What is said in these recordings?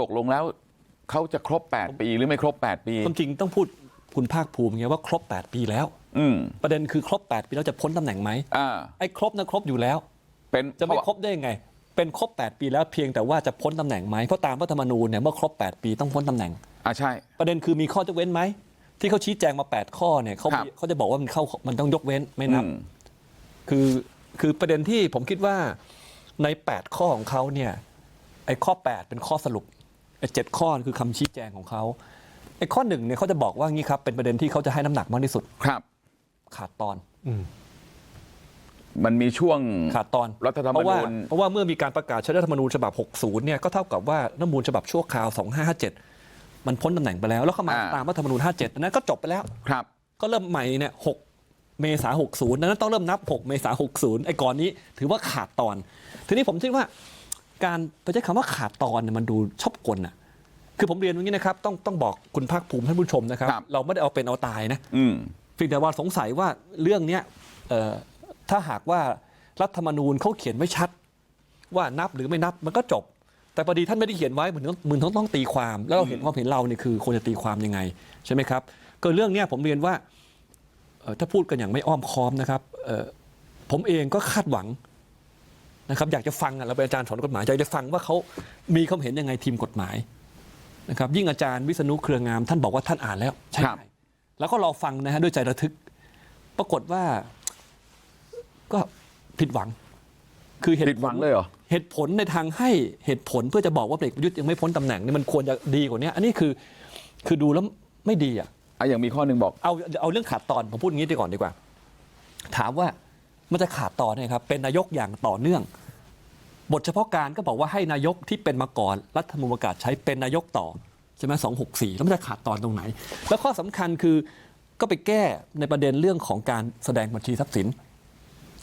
ตกลงแล้วเขาจะครบ 8 ปีหรือไม่ครบ 8 ปีความจริงต้องพูดคุณภาคภูมิไงว่าครบ 8 ปีแล้วอืมประเด็นคือครบ 8 ปีแล้วจะพ้นตำแหน่งไหมอ่าไอ้ครบนะครบอยู่แล้ว เป็นจะไม่ครบได้ยังไง เป็นครบ 8 ปีแล้วเพียงแต่ว่าจะพ้นตำแหน่งไหมเพราะตามรัฐธรรมนูญเนี่ยเมื่อครบ 8 ปีต้องพ้นตำแหน่งอ่าใช่ ประเด็นคือมีข้อยกเว้นไหมที่เขาชี้แจงมา 8 ข้อเนี่ยเขาครับเขาจะบอกว่ามันเข้ามันต้องยกเว้นไม่นับอืมคือคือประเด็นที่ผมคิดว่าใน 8 ข้อของเขาเนี่ยไอ้ข้อ 8 เป็นข้อสรุปไอ้ เจ็ดข้อคือคำชี้แจงของเขาไอ้ข้อหนึ่งเนี่ยเขาจะบอกว่างี้ครับ เป็นประเด็นที่เขาจะให้น้ำหนักมากที่สุดครับ ขาดตอนมันมีช่วงขาดตอนรัฐธรรมนูญเพราะว่าเพราะว่าเมื่อมีการประกาศใช้รัฐธรรมนูญฉบับ 60 เนี่ยก็เท่ากับว่ารัฐธรรมนูญฉบับชั่วคราว 2557 มันพ้นตำแหน่งไปแล้ว แล้วเข้ามาอ่าตามรัฐธรรมนูญ 57อันนั้นก็จบไปแล้วครับ ก็เริ่มใหม่เนี่ย 6 เมษา60ดังนั้นต้องเริ่มนับ 6 เมษา60 ไอ้ก่อนนี้ถือว่าขาดตอน ทีนี้ผมคิดว่า การไปใช้คำว่าขาดตอนเนี่ยมันดูชอบกลน่ะคือผมเรียนอย่างนี้นะครับต้องต้องบอกคุณภาคภูมิท่านผู้ชมนะครับ ครับ เราไม่ได้เอาเป็นเอาตายนะอืม เพียงแต่ว่าสงสัยว่าเรื่องเนี้ยเอ่อถ้าหากว่ารัฐธรรมนูญเขาเขียนไว้ชัด ว่านับหรือไม่นับมันก็จบ แต่พอดีท่านไม่ได้เขียนไว้เหมือนต้องเหมือนต้องต้องตีความ แล้วเราเห็นความเห็นเราเนี่ยคือควรจะตีความยังไงใช่ไหมครับก็เรื่องเนี้ยผมเรียนว่าเอ่อถ้าพูดกันอย่างไม่อ้อมค้อมนะครับเอ่อผมเองก็คาดหวัง นะครับอยากจะฟังอะเราเป็นอาจารย์สอนกฎหมายอยากจะฟังว่าเขามีความเห็นยังไงทีมกฎหมายนะครับยิ่งอาจารย์วิษณุเครืองาม ท่านบอกว่าท่านอ่านแล้วใช่ครับไหมแล้วก็รอฟังนะฮะด้วยใจระทึก ปรากฏว่าก็ผิดหวัง คือเหตุผิดหวังเลยเหรอเหตุผลในทางให้เหตุผลเพื่อจะบอกว่าพลเอกประยุทธ์ยังไม่พ้นตำแหน่งนี่มันควรจะดีกว่านี้อันนี้คือคือดูแล้วไม่ดีอะอะอย่างมีข้อหนึ่งบอกเอาเอาเรื่องขาดตอนผมพูดอย่างนี้ดีก่อนดีกว่า ถามว่า มันจะขาดตอนเนี่ยครับเป็นนายกอย่างต่อเนื่อง บทเฉพาะการก็บอกว่าให้นายกที่เป็นมาก่อนรัฐธรรมนูญประกาศใช้เป็นนายกต่อใช่ไหมสองหกสี่แล้วมันจะขาดตอนตรงไหน แล้วข้อสำคัญคือก็ไปแก้ในประเด็นเรื่องของการแสดงบัญชีทรัพย์สิน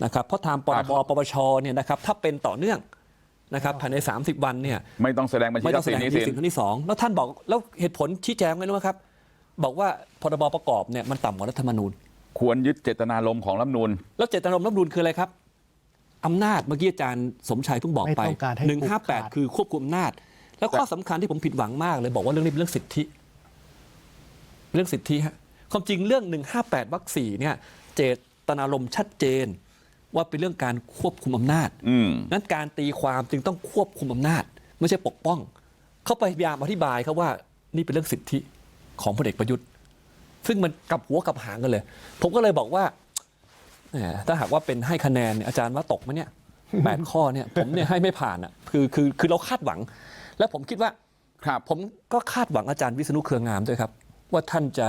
นะครับเพราะทางปรบอ่าปปชเนี่ยนะครับถ้าเป็นต่อเนื่องนะครับภายใน 30 วันเนี่ยไม่ต้องแสดงบัญชีไม่ทต้รัอพงย์แสสินดงหนี้ที่สินสิ่งที่สองแล้วท่านบอกแล้วเหตุผลชี้แจงไงรู้ไหมครับ บอกว่าพรบประกอบเนี่ยมันต่ำกว่ารัฐธรรมนูญ ควรยึดเจตนารมณ์ของรัฐธรรมนูญแล้วเจตนารมณ์รัฐธรรมนูญคืออะไรครับอำนาจเมื่อกี้อาจารย์สมชัยเพิ่งบอกไปไม่ต้องการให้หนึ่งผูกห้าแปขาดดคือควบคุมอำนาจ แล้วข้อสำคัญที่ผมผิดหวังมากเลยบอกว่าเรื่องนี้เป็นเรื่องสิทธิ เรื่องสิทธิฮะความจริงเรื่องหนึ่งห้าแปดวรรคสี่เนี่ยเจตนารมณ์ชัดเจน ว่าเป็นเรื่องการควบคุมอำนาจอืมนั้นการตีความจึงต้องควบคุมอำนาจ ไม่ใช่ปกป้อง เขาพยายามอธิบายเขาว่านี่เป็นเรื่องสิทธิของพลเอกประยุทธ์ ซึ่งมันกลับหัวกลับหางกันเลย ผมก็เลยบอกว่าแหมถ้าหากว่าเป็นให้คะแนนเนี่ยอาจารย์ว่าตกไหมเนี่ยแปดข้อเนี่ยผมเนี่ยให้ไม่ผ่านอะคือคือคือเราคาดหวัง แล้วผมคิดว่าครับ ผมก็คาดหวังอาจารย์วิษณุเครืองามด้วยครับ ว่าท่านจะ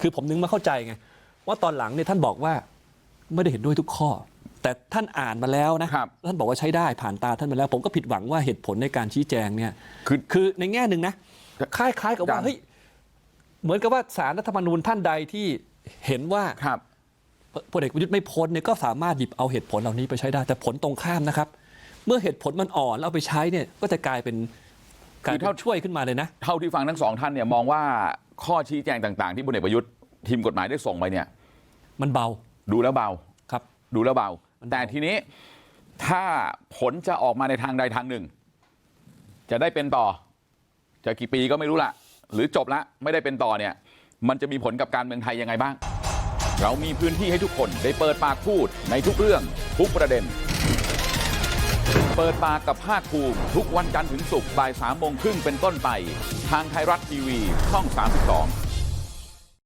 คือผมนึงมาเข้าใจไงว่าตอนหลังเนี่ยท่านบอกว่าไม่ได้เห็นด้วยทุกข้อ แต่ท่านอ่านมาแล้วนะครับ ท่านบอกว่าใช้ได้ผ่านตาท่านมาแล้ว ผมก็ผิดหวังว่าเหตุผลในการชี้แจงเนี่ยคือคือในแง่หนึ่งนะคล้ายๆกับว่าอาจารย์เฮ้ย เหมือนกับว่าสารรัฐธรรมนูญท่านใดที่เห็นว่าครับพลเอกประยุทธ์ไม่พ้นเนี่ยก็สามารถหยิบเอาเหตุผลเหล่านี้ไปใช้ได้ แต่ผลตรงข้ามนะครับ เมื่อเหตุผลมันอ่อนแล้วเอาไปใช้เนี่ยก็จะกลายเป็นกลายคือเป็นเท่าช่วยขึ้นมาเลยนะ เท่าที่ฟังทั้งสองท่านเนี่ยมองว่าข้อชี้แจงต่าง ๆ ที่พลเอกประยุทธ์ทีมกฎหมายได้ส่งไปเนี่ย มันเบาดูแล้วเบาครับ ดูแล้วเบามันเบาแต่ทีนี้ถ้าผลจะออกมาในทางใดทางหนึ่ง จะได้เป็นต่อ จะกี่ปีก็ไม่รู้ละ หรือจบแล้วไม่ได้เป็นต่อเนี่ยมันจะมีผลกับการเมืองไทยยังไงบ้างเรามีพื้นที่ให้ทุกคนได้เปิดปากพูดในทุกเรื่องทุกประเด็น เปิดปากกับภาคภูมิทุกวันจันทร์ถึงศุกร์บ่ายสามโมงครึ่งเป็นต้นไป ทางไทยรัฐทีวีช่อง 32